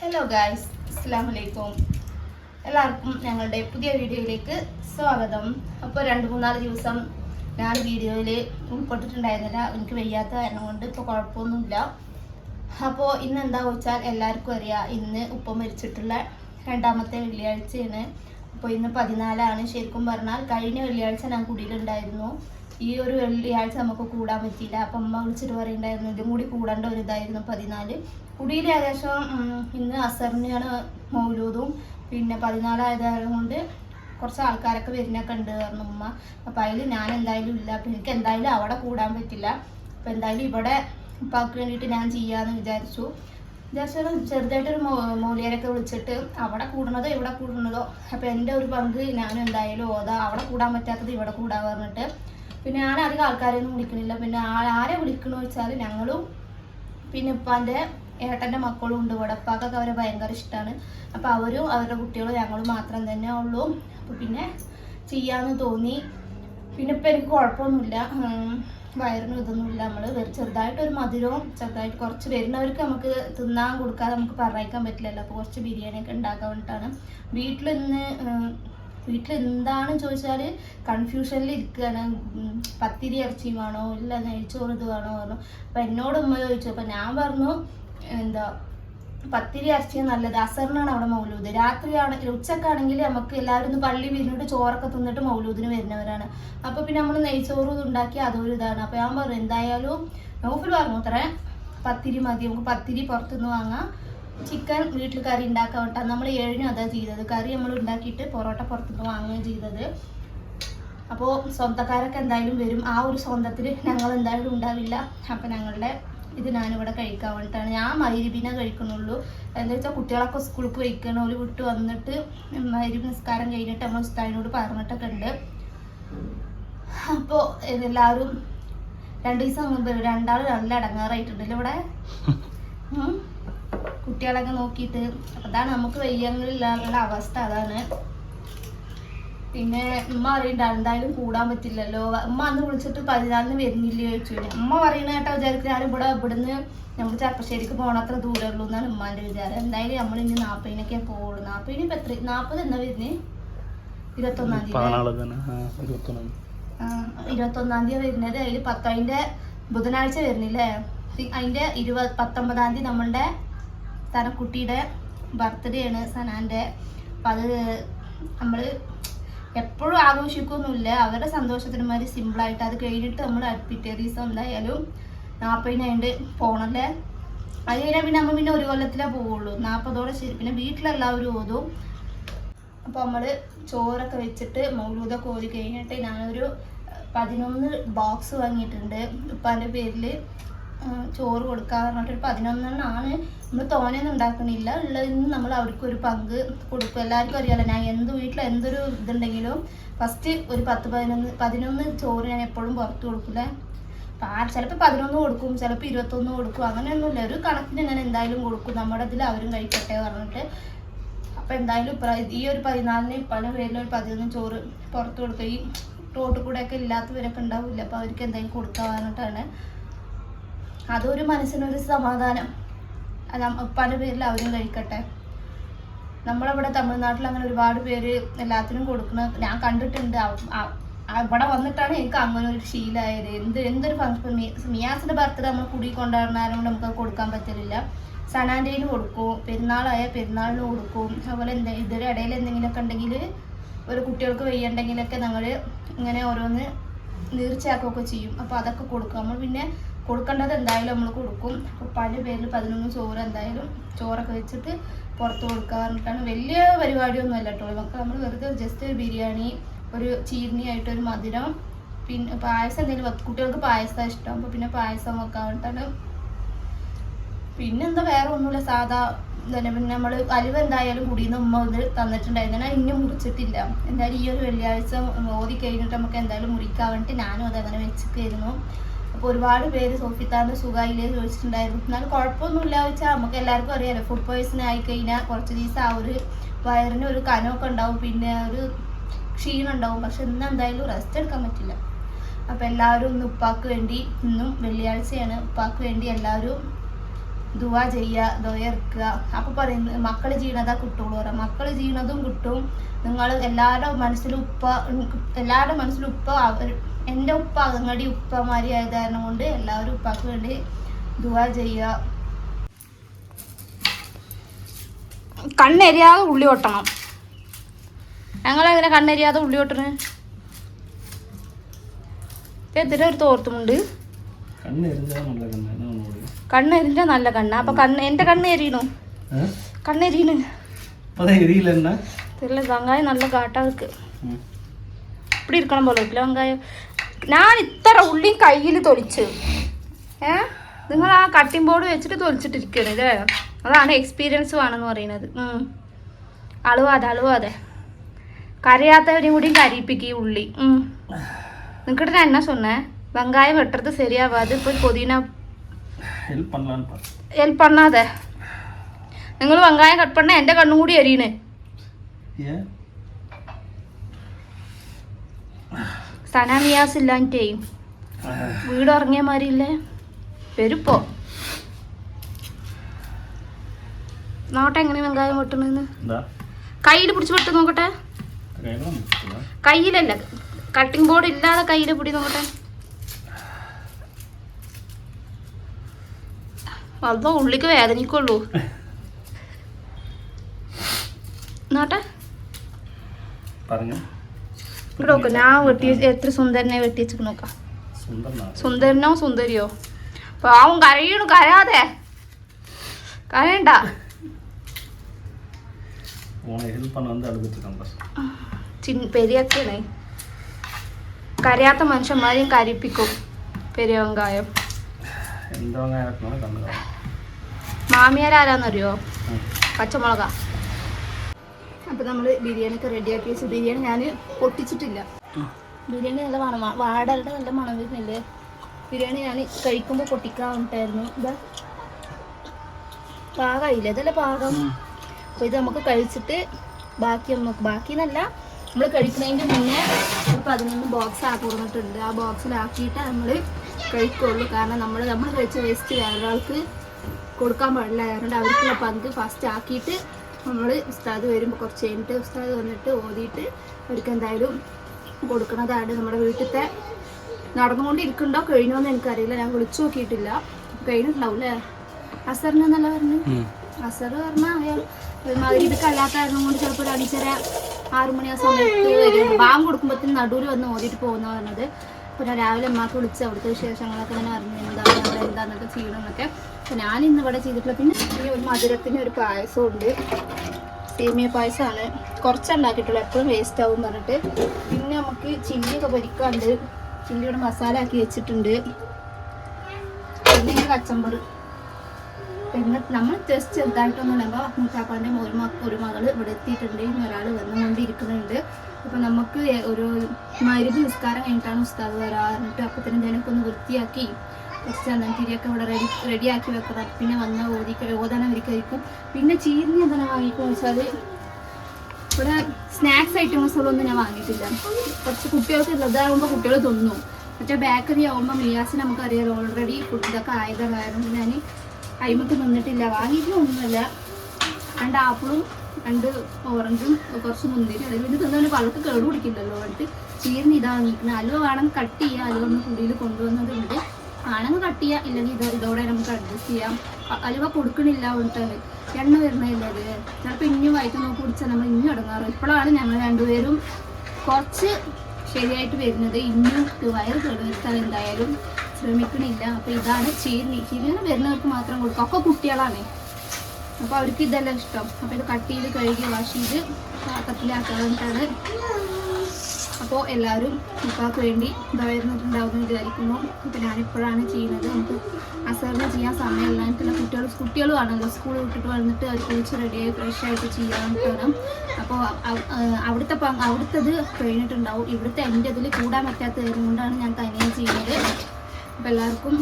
Hello guys അസ്സാം വലൈക്കും എല്ലാവർക്കും ഞങ്ങളുടെ പുതിയ വീഡിയോയിലേക്ക് സ്വാഗതം. അപ്പോൾ രണ്ട് മൂന്നാൽ ദിവസം ഞാൻ വീഡിയോയിൽ ഉൾപ്പെട്ടിട്ടുണ്ടായിരുന്നില്ല. എനിക്ക് വയ്യാത്ത കാരണം കൊണ്ട് ഇപ്പോൾ കുഴപ്പമൊന്നുമില്ല. അപ്പോൾ ഇന്ന് എന്താ വെച്ചാൽ എല്ലാവർക്കും അറിയാം ഇന്ന് ഉപ്പ മരിച്ചിട്ടുള്ള രണ്ടാമത്തെ വെള്ളിയാഴ്ചയാണ്. അപ്പോൾ ഇന്ന് പതിനാലാണ്. ശരിക്കും പറഞ്ഞാൽ കഴിഞ്ഞ വെള്ളിയാഴ്ച ഞാൻ കുടിയിലുണ്ടായിരുന്നു. ഈ ഒരു വെള്ളിയാഴ്ച നമുക്ക് കൂടാൻ പറ്റിയില്ല. അപ്പം അമ്മ വിളിച്ചിട്ട് പറയുണ്ടായിരുന്നു ഇതും കൂടി കൂടേണ്ട ഒരു ഇതായിരുന്നു പതിനാല്. കുടിയിൽ ഏകദേശം ഇന്ന് അസറിനാണ് മൗലൂദും പിന്നെ പതിനാലായതായതുകൊണ്ട് കൊണ്ട് കുറച്ച് ആൾക്കാരൊക്കെ വരുന്നൊക്കെ ഉണ്ട് പറഞ്ഞു ഉമ്മ. അപ്പം അതിൽ ഞാൻ എന്തായാലും ഇല്ല. അപ്പം എനിക്ക് എന്തായാലും അവിടെ കൂടാൻ പറ്റില്ല. അപ്പം എന്തായാലും ഇവിടെ ഉപ്പാക്ക് വേണ്ടിയിട്ട് ഞാൻ ചെയ്യാമെന്ന് വിചാരിച്ചു. വിചാരിച്ചാൽ ചെറുതായിട്ടൊരു മൗലിയാരൊക്കെ വിളിച്ചിട്ട് അവിടെ കൂടണതോ ഇവിടെ കൂടണതോ. അപ്പം എന്റെ ഒരു പങ്ക് ഞാനും എന്തായാലും ഓതാ അവിടെ കൂടാൻ പറ്റാത്തത് ഇവിടെ കൂടാൻ പറഞ്ഞിട്ട് പിന്നെ ഞാൻ അധികം ആൾക്കാരെയൊന്നും വിളിക്കണില്ല. പിന്നെ ആരെ വിളിക്കണമെന്ന് വെച്ചാൽ ഞങ്ങളും പിന്നെ ഇപ്പാന്റെ ഏട്ടന്റെ മക്കളും ഉണ്ട്. ഇവിടെ ഉപ്പാക്കൊക്കെ അവരെ ഭയങ്കര ഇഷ്ടമാണ് അപ്പോൾ അവരും അവരുടെ കുട്ടികളും ഞങ്ങളും മാത്രം തന്നെ ഉള്ളൂ. അപ്പോൾ പിന്നെ ചെയ്യാമെന്ന് തോന്നി. പിന്നെ ഇപ്പം എനിക്ക് കുഴപ്പമൊന്നുമില്ല. വയറിനും ഇതൊന്നുമില്ല. നമ്മൾ ചെറുതായിട്ടൊരു മധുരവും ചെറുതായിട്ട് കുറച്ച് വരുന്നവർക്ക് നമുക്ക് തിന്നാൻ കൊടുക്കാതെ നമുക്ക് പറഞ്ഞേക്കാൻ പറ്റില്ലല്ലോ. അപ്പോൾ കുറച്ച് ബിരിയാണിയൊക്കെ ഉണ്ടാക്കാൻ വേണ്ടിയിട്ടാണ്. വീട്ടിൽ ഇന്ന് വീട്ടിൽ എന്താണ് ചോദിച്ചാൽ കൺഫ്യൂഷനിൽ ഇരിക്കുകയാണ് പത്തിരി ഇറച്ചി വേണോ? ഇല്ല നെയ്ച്ചോറ് ഇത് വേണോ പറഞ്ഞു. അപ്പം എന്നോട് ഉമ്മ ചോദിച്ചു. അപ്പം ഞാൻ പറഞ്ഞു എന്താ പത്തിരി ഇറച്ചിയ നല്ലത്. അസറിനാണ് അവിടെ മൗലൂദ്. രാത്രിയാണെങ്കിൽ ഉച്ചക്കാണെങ്കിൽ നമുക്ക് എല്ലാവരും ഒന്ന് പള്ളി വിരിഞ്ഞിട്ട് ചോറൊക്കെ തിന്നിട്ട് മൗലൂദിന് വരുന്നവരാണ്. അപ്പോൾ പിന്നെ നമ്മൾ നെയ്ച്ചോറ് ഉണ്ടാക്കി അതൊരു ഇതാണ്. അപ്പോൾ ഞാൻ പറഞ്ഞു എന്തായാലും നൗഫിൽ പറഞ്ഞു അത്രേ പത്തിരി മതി. നമുക്ക് പത്തിരി പുറത്തുനിന്ന് വാങ്ങാം. ചിക്കൻ വീട്ടിൽ കറി ഉണ്ടാക്കാൻ കേട്ടോ നമ്മൾ ഏഴിനും അതാ ചെയ്തത്. കറി നമ്മൾ ഉണ്ടാക്കിയിട്ട് പൊറോട്ട പുറത്തുനിന്ന് വാങ്ങുകയും ചെയ്തത്. അപ്പോൾ സ്വന്തക്കാരൊക്കെ എന്തായാലും വരും. ആ ഒരു സ്വന്തത്തിൽ ഞങ്ങൾ എന്തായാലും ഉണ്ടാവില്ല. അപ്പം ഞങ്ങളുടെ ഇത് ഞാനിവിടെ കഴിക്കാൻ വേണ്ടിയിട്ടാണ് ഞാൻ മൈരിബിനെ കഴിക്കണുള്ളൂ. എന്താ വെച്ചാൽ കുട്ടികളൊക്കെ സ്കൂളിൽ പോയി കഴിക്കണം ഒരു വിട്ട് വന്നിട്ട് മൈരിബ് നിസ്കാരം കഴിഞ്ഞിട്ട് നമ്മൾ ഉസ്താദിനോട് പറഞ്ഞിട്ടൊക്കെ ഉണ്ട്. അപ്പോൾ എല്ലാവരും രണ്ട് ദിവസം രണ്ടാൾ നല്ല അടങ്ങാറായിട്ടുണ്ടല്ലോ ഇവിടെ. കുട്ടികളൊക്കെ നോക്കിയിട്ട് അതാണ് നമുക്ക് വയ്യങ്ങളില്ലാന്നുള്ള അവസ്ഥ അതാണ്. പിന്നെ ഉമ്മ പറയുന്നുണ്ട് എന്തായാലും കൂടാൻ പറ്റില്ലല്ലോ. ഉമ്മ അന്ന് വിളിച്ചിട്ട് പതിനാലിന് വരുന്നില്ല? ചോദിച്ചു. ഉമ്മ പറയുന്ന കേട്ടോ വിചാരിക്കും ഞാൻ ഇവിടെ ഇവിടുന്ന് നമ്മൾ ചെറുപ്പശ്ശേരിക്ക് പോകണത്ര ദൂരമേ ഉള്ളൂ എന്നാണ് ഉമ്മാന്റെ വിചാരം. എന്തായാലും നമ്മൾ ഇനി നാൽപ്പതിനൊക്കെ പോവുള്ളൂ. നാൽപ്പതിന് ഇപ്പം എത്ര? നാൽപ്പത് എന്നാ വരുന്നേ? ഇരുപത്തൊന്നാം തീയതി ഇരുപത്തൊന്ന് തീയതി. വരുന്നത്. അതിൽ പത്തതിന്റെ ബുധനാഴ്ച വരുന്നില്ലേ? അതിന്റെ അതിന്റെ ഇരുപത് പത്തൊമ്പതാം തീയതി നമ്മളുടെ സനക്കുട്ടിയുടെ ബർത്ത്ഡേ ആണ് സനാന്റെ അപ്പം അത് നമ്മൾ എപ്പോഴും ആഘോഷിക്കൊന്നുമില്ല. അവരുടെ സന്തോഷത്തിന് മാതിരി സിമ്പിളായിട്ട് അത് കഴിഞ്ഞിട്ട് നമ്മൾ പിറ്റേ ദിവസം എന്തായാലും നാൽപ്പതിനായിട്ട് പോകണല്ലേ അത് കഴിഞ്ഞാൽ പിന്നെ നമ്മൾ പിന്നെ ഒരു കൊല്ലത്തിലേ പോവുള്ളൂ. നാൽപ്പതോടെ ശരി. പിന്നെ വീട്ടിലെല്ലാവരും ഓതും. അപ്പോൾ നമ്മൾ ചോറൊക്കെ വെച്ചിട്ട് മൗലൂദ കോരി കഴിഞ്ഞിട്ട് ഞാനൊരു പതിനൊന്ന് ബോക്സ് വാങ്ങിയിട്ടുണ്ട്. ഉപ്പാന്റെ പേരിൽ ചോറ് കൊടുക്കാൻ പറഞ്ഞിട്ട് പതിനൊന്നെണ്ണമാണ് നമ്മൾ തോനെയൊന്നും ഉണ്ടാക്കണില്ല. ഉള്ളതിന് നമ്മൾ അവർക്ക് ഒരു പങ്ക് കൊടുക്കും. എല്ലാവർക്കും അറിയാമല്ലോ ഞാൻ എന്ത് വീട്ടിൽ എന്തൊരു ഇതുണ്ടെങ്കിലും ഫസ്റ്റ് ഒരു പത്ത് പതിനൊന്ന് പതിനൊന്ന് ചോറ് ഞാൻ എപ്പോഴും പുറത്ത് കൊടുക്കില്ല ആ ചിലപ്പോൾ പതിനൊന്ന് കൊടുക്കും ചിലപ്പോൾ ഇരുപത്തൊന്ന് കൊടുക്കും അങ്ങനെയൊന്നുമില്ല. ഒരു കണക്കിന് ഞാൻ എന്തായാലും കൊടുക്കും. നമ്മുടെ ഇതിൽ അവരും കഴിക്കട്ടെ പറഞ്ഞിട്ട്. അപ്പം എന്തായാലും ഈ ഒരു പതിനാലിന് പല പേരിലും ഒരു പതിനൊന്ന് ചോറ് പുറത്ത് കൊടുക്കുക ഈ റോട്ടിൽ കൂടെയൊക്കെ ഇല്ലാത്തവരൊക്കെ ഉണ്ടാവില്ല? അപ്പോൾ അവർക്ക് എന്തായാലും കൊടുക്കാൻ പറഞ്ഞിട്ടാണ്. അതൊരു മനസ്സിനൊരു സമാധാനം. പല പേരിൽ അവരും കഴിക്കട്ടെ. നമ്മളവിടെ തമിഴ്നാട്ടിൽ അങ്ങനെ ഒരുപാട് പേര് എല്ലാത്തിനും കൊടുക്കുന്ന ഞാൻ കണ്ടിട്ടുണ്ട്. ഇവിടെ വന്നിട്ടാണ് എനിക്ക് അങ്ങനെ ഒരു ശീലമായത്. എന്ത് എന്തൊരു ഫംഗ്ഷൻ മിയാസിന്റെ ബർത്ത്ഡേ നമ്മൾ കുടി കൊണ്ടാടുന്നാലും നമുക്ക് കൊടുക്കാൻ പറ്റലില്ല. സനാൻഡേന് കൊടുക്കും പെരുന്നാളായ പെരുന്നാളിന് കൊടുക്കും. അതുപോലെ എന്താ ഇതിന്റെ ഇടയിൽ എന്തെങ്കിലുമൊക്കെ ഉണ്ടെങ്കിൽ ഒരു കുട്ടികൾക്ക് വയ്യണ്ടെങ്കിലൊക്കെ ഞങ്ങൾ ഇങ്ങനെ ഓരോന്ന് നീർച്ചയാക്കുകയൊക്കെ ചെയ്യും. അപ്പോൾ അതൊക്കെ കൊടുക്കും. നമ്മൾ പിന്നെ കൊടുക്കേണ്ടത് എന്തായാലും നമ്മൾ കൊടുക്കും. പല പേരിൽ പതിനൊന്ന് ചോറ് എന്തായാലും ചോറൊക്കെ വെച്ചിട്ട് പുറത്ത് കൊടുക്കുക പറഞ്ഞിട്ടാണ്. വലിയ പരിപാടിയൊന്നും അല്ല കേട്ടോ നമുക്ക് നമ്മൾ വെറുതെ ജസ്റ്റ് ഒരു ബിരിയാണി ഒരു ചീർണിയായിട്ട് ഒരു മധുരം പിന്നെ പായസം എന്തെങ്കിലും കുട്ടികൾക്ക് പായസം ഇഷ്ടം. അപ്പോൾ പിന്നെ പായസം വെക്കാൻ വേണ്ടിയിട്ടാണ് പിന്നെന്താ വേറെ ഒന്നുമില്ല. സാധാ തന്നെ പിന്നെ നമ്മൾ അലിവ് എന്തായാലും കുടിയുന്ന ഉമ്മ ഇത് തന്നിട്ടുണ്ടായിരുന്നു ഇനി മുറിച്ചിട്ടില്ല. എന്തായാലും ഈ ഒരു വെള്ളിയാഴ്ച ഓതി കഴിഞ്ഞിട്ട് നമുക്ക് എന്തായാലും മുറിക്കാൻ വേണ്ടിയിട്ട് ഞാനും അതങ്ങനെ വെച്ചിട്ടായിരുന്നു അപ്പോൾ ഒരുപാട് പേര് സോഫിത്താന്റെ സുഖമായില്ലേ ചോദിച്ചിട്ടുണ്ടായിരുന്നു. എന്നാലും കുഴപ്പമൊന്നുമില്ല വെച്ചാൽ നമുക്ക് എല്ലാവർക്കും അറിയാലോ. ഫുഡ് പോയ്സൺ ആയി കഴിഞ്ഞാൽ കുറച്ച് ദിവസം ആ ഒരു വയറിന് ഒരു കനമൊക്കെ ഉണ്ടാവും. പിന്നെ ഒരു ക്ഷീണം ഉണ്ടാവും. പക്ഷെ ഇന്ന് എന്തായാലും റെസ്റ്റ് എടുക്കാൻ പറ്റില്ല. അപ്പോൾ എല്ലാവരും ഇന്ന് ഉപ്പാക്ക് വേണ്ടി ഇന്നും വെള്ളിയാഴ്ചയാണ് ഉപ്പാക്ക് വേണ്ടി എല്ലാവരും ദുവാ ചെയ്യുക ദോയർക്കുക അപ്പോൾ പറയുന്നത് മക്കൾ ചെയ്യണതാ കിട്ടുള്ളൂ. പറയാം. മക്കൾ ചെയ്യണതും കിട്ടും. നിങ്ങൾ എല്ലാവരുടെ മനസ്സിലും ഉപ്പ എല്ലാവരുടെ മനസ്സിലും ഉപ്പ അവർ എന്റെ ഉപ്പ അങ്ങടി ഉപ്പമാരി ആയത് കാരണം കൊണ്ട് എല്ലാവരും ഉപ്പാക്ക് വേണ്ടി ദുവാ ചെയ്യുക. കണ്ണെരിയാതെ ഉള്ളി ഒട്ടണം. ഞങ്ങളെങ്ങനെ കണ്ണെരിയാതെ ഉള്ളി ഒട്ടണ്? എന്തിനാ ഒരു തോർത്തുമുണ്ട്. കണ്ണെരിഞ്ഞ നല്ല കണ്ണ അപ്പൊ കണ്ണ് എന്റെ കണ്ണ് എരിയണു? കണ്ണെരിയണ്. തെരല വെങ്കായം നല്ല കാട്ടാ ഇരിക്ക് ഇപ്പിടി ഇരിക്കണം പോലെ വെങ്കില വെങ്കായം ഞാൻ ഇത്ര ഉള്ളിയും കയ്യിൽ തൊലിച്ച്. ഏ? നിങ്ങൾ ആ കട്ടിംഗ് ബോർഡ് വെച്ചിട്ട് തൊലിച്ചിട്ടിരിക്കണം അല്ലേ അതാണ് എക്സ്പീരിയൻസ് വേണമെന്ന് പറയുന്നത്. അളവാതെ അളവാതെ. കരയാത്തവരെയും കൂടി കരിയിപ്പിക്കുക ഈ ഉള്ളി. തന്നെ എന്നാ സൊന്നേ വെങ്കായം വെട്ടത് சரியாகாது போய் புதினா ஹெல்ப் பண்ணலான்னு നിങ്ങൾ വെങ്കായം കട്ട് പണ്ണ എന്റെ കണ്ണും കൂടി എരിയണേ. സന നിയാസ് ഇല്ലാഞ്ഞിട്ടേ വീട് ഉറങ്ങിയ മാതിരി ഇല്ലേ വരുപ്പോ? നോട്ടെ എങ്ങനെ വെങ്കായം പൊട്ടണെന്ന് കയ്യിൽ പിടിച്ച് വെട്ട് നോക്കട്ടെ. കയ്യിലല്ല കട്ടിംഗ് ബോർഡ് ഇല്ലാതെ കയ്യിൽ പിടി നോക്കട്ടെ. അതോ ഉള്ളിക്ക് വേദനിക്കുള്ളൂ. നോട്ടെ. പറഞ്ഞു. ഇവിടെ എത്ര സുന്ദരനെ വെട്ടി സുന്ദരിയോ? കരയാതെ. കരയാത്ത മനുഷ്യന്മാരെയും കരിപ്പിക്കും പെരിയ മാമിയാരാന്നറിയോ പച്ചമുളകാ. അപ്പോൾ നമ്മൾ ബിരിയാണി ഒക്കെ റെഡിയാക്കി വെച്ചു ബിരിയാണി ഞാൻ പൊട്ടിച്ചിട്ടില്ല. ബിരിയാണി നല്ല മണം വാടകളുടെ നല്ല മണം വരുന്നില്ലേ? ബിരിയാണി ഞാൻ കഴിക്കുമ്പോൾ പൊട്ടിക്കാൻ ഉണ്ടായിരുന്നു ഇതാ. പാകമായില്ല ഇതല്ല പാകം? അപ്പോൾ ഇത് നമുക്ക് കഴിച്ചിട്ട് ബാക്കി നമുക്ക് ബാക്കി എന്നല്ല നമ്മൾ കഴിക്കുന്നതിന്റെ മുന്നേ ഒരു പതിനൊന്ന് ബോക്സ് ആക്കി കൊടുത്തിട്ടുണ്ട്. ആ ബോക്സിലാക്കിയിട്ട് നമ്മൾ കഴിക്കുള്ളൂ. കാരണം നമ്മൾ നമ്മൾ കഴിച്ച വേസ്റ്റ് വേറൊരാൾക്ക് കൊടുക്കാൻ പാടില്ല. അതുകൊണ്ട് അവർക്കുള്ള പങ്ക് ഫസ്റ്റ് ആക്കിയിട്ട് നമ്മൾ ഉസ്താദ് വരുമ്പോൾ കുറച്ച് കഴിഞ്ഞിട്ട് ഉസ്താദ് വന്നിട്ട് ഓതിയിട്ട് അവർക്ക് എന്തായാലും കൊടുക്കുന്നതാണ് നമ്മുടെ വീട്ടിലത്തെ നടന്നുകൊണ്ടിരിക്കണ്ടോ കഴിഞ്ഞോ എന്ന് എനിക്കറിയില്ല. ഞാൻ വിളിച്ചു നോക്കിയിട്ടില്ല. കഴിഞ്ഞിട്ടുണ്ടാവും അല്ലേ അസറിന് എന്നല്ല പറഞ്ഞു അസർ പറഞ്ഞാൽ അയാൾ കല്ലാത്തായിരുന്നു അല്ലാത്ത കാരണം കൊണ്ട് ചിലപ്പോൾ ഒരു അഞ്ചര ആറു മണി ആ സമയത്ത് വരും. ബാങ്ക് കൊടുക്കുമ്പോഴത്തേന് നടുവിൽ വന്ന് ഓടിയിട്ട് പോകുന്ന പറഞ്ഞത്. പിന്നെ രാവിലെ അമ്മയ്ക്ക് വിളിച്ച് അവിടുത്തെ വിശേഷങ്ങളൊക്കെ ഞാൻ അറിഞ്ഞു എന്താണ് എന്താണെന്നൊക്കെ ചെയ്യണമെന്നൊക്കെ അപ്പോൾ ഞാൻ ഇന്ന് ഇവിടെ ചെയ്തിട്ടുള്ള പിന്നെ ഈ ഒരു മധുരത്തിന് ഒരു പായസം ഉണ്ട് സേമിയ പായസമാണ്. കുറച്ചുണ്ടാക്കിയിട്ടുള്ളൂ. എപ്പോഴും വേസ്റ്റ് ആവും പറഞ്ഞിട്ട്. പിന്നെ നമുക്ക് ചില്ലിയൊക്കെ പൊരിക്കാണ്ട് ചില്ലിയുടെ മസാല ആക്കി വെച്ചിട്ടുണ്ട്. പിന്നെ ഇങ്ങനെ കച്ചമ്പറ്. പിന്നെ നമ്മൾ ജസ്റ്റ് ചെറുതായിട്ടൊന്നും നമ്മൾ മുത്താപ്പാന്റെ ഒരു മക്ക ഒരു മകൾ ഇവിടെ എത്തിയിട്ടുണ്ട്. ഇനി ഒരാൾ വന്നുകൊണ്ടിരിക്കുന്നുണ്ട്. അപ്പോൾ നമുക്ക് ഒരു മരുന്ന് നിസ്കാരം കഴിഞ്ഞിട്ടാണ് ഉസ്താദ് വരാറുണ്ട് അപ്പോൾ തന്നെ ഇതിനൊക്കെ ഒന്ന് വൃത്തിയാക്കി കുറച്ച് ചന്ദനത്തിരിയൊക്കെ ഇവിടെ റെഡി റെഡിയാക്കി വെക്കണം. പിന്നെ വന്ന ഓതി ഓതാനം കഴിക്കും. പിന്നെ ചീരിഞ്ഞ് എന്താണ് വാങ്ങിക്കുന്നത് വെച്ചാൽ ഇവിടെ സ്നാക്സ് ഐറ്റംസുകളൊന്നും ഞാൻ വാങ്ങിയിട്ടില്ല. കുറച്ച് കുട്ടികൾക്ക് ഇതാകുമ്പോൾ കുട്ടികൾ തിന്നും. മറ്റേ ബേക്കറി ആകുമ്പോൾ മിയാസിന് നമുക്കറിയാലോ ഓൾറെഡി ഫുഡ് ഇതൊക്കെ ആയത് കാരണം ഞാൻ അയിമക്ക് നിന്നിട്ടില്ല. വാങ്ങിയിട്ടൊന്നുമില്ല. രണ്ട് ആപ്പിളും രണ്ട് ഓറഞ്ചും കുറച്ച് മുന്തിരി അതിൽ പിന്നെ തിന്നവന് പള്ളക്ക് കേട് പിടിക്കില്ലല്ലോ വേണ്ടിട്ട് ചീരിന് ഇതാ വാങ്ങിക്കുന്നത് അലുവ വേണം കട്ട് ചെയ്യുക അലുവ ഒന്ന് കുടിയിൽ കൊണ്ടുവന്നതുണ്ട്. ആണെങ്കിൽ കട്ട് ചെയ്യാം ഇല്ലെങ്കിൽ ഇത് ഇതോടെ നമുക്ക് അഡ്ജസ്റ്റ് ചെയ്യാം. അലുവ കൊടുക്കണില്ല എന്നിട്ട് എണ്ണ വരുന്നില്ല അത് ചിലപ്പോൾ ഇനിയും വയറ്റ് നോക്കി കുടിച്ചാൽ നമ്മൾ ഇനിയും അടങ്ങാറ്. ഇപ്പോഴാണ് ഞങ്ങൾ രണ്ടുപേരും കുറച്ച് ശരിയായിട്ട് വരുന്നത്. ഇനിയും വയറ് കേടുവരുത്താൻ എന്തായാലും ശ്രമിക്കണില്ല. അപ്പോൾ ഇതാണ് ചീരണി ചീരണി വരുന്നവർക്ക് മാത്രം കൊടുക്കുക ഒക്കെ കുട്ടികളാണ്. അപ്പോൾ അവർക്ക് ഇതെല്ലാം ഇഷ്ടം. അപ്പോൾ ഇത് കട്ട് ചെയ്ത് കഴുകി വാഷ് ചെയ്ത് പാത്രത്തിലാക്കാനായിട്ടാണ് അപ്പോൾ എല്ലാവരും ഇപ്പാക്ക് വേണ്ടി വരുന്നിട്ടുണ്ടാവുമെന്ന് വിചാരിക്കുന്നു. അപ്പോൾ ഞാനിപ്പോഴാണ് ചെയ്യുന്നത്. നമുക്ക് അസറിന് ചെയ്യാൻ സമയമില്ലായിട്ടുള്ള കുട്ടികൾ കുട്ടികളും ആണല്ലോ സ്കൂൾ വിട്ടിട്ട് വന്നിട്ട് അവർ കുളിച്ച് റെഡിയായി ഫ്രഷ് ആയിട്ട് ചെയ്യാനായിട്ടാണ് അപ്പോൾ അവിടുത്തെ പങ്ക് അവിടുത്തത് കഴിഞ്ഞിട്ടുണ്ടാവും. ഇവിടുത്തെ എന്റെ ഇതിൽ കൂടാൻ പറ്റാത്തത് കൊണ്ടാണ് ഞാൻ തനിയെ ചെയ്യുന്നത്. അപ്പോൾ എല്ലാവർക്കും.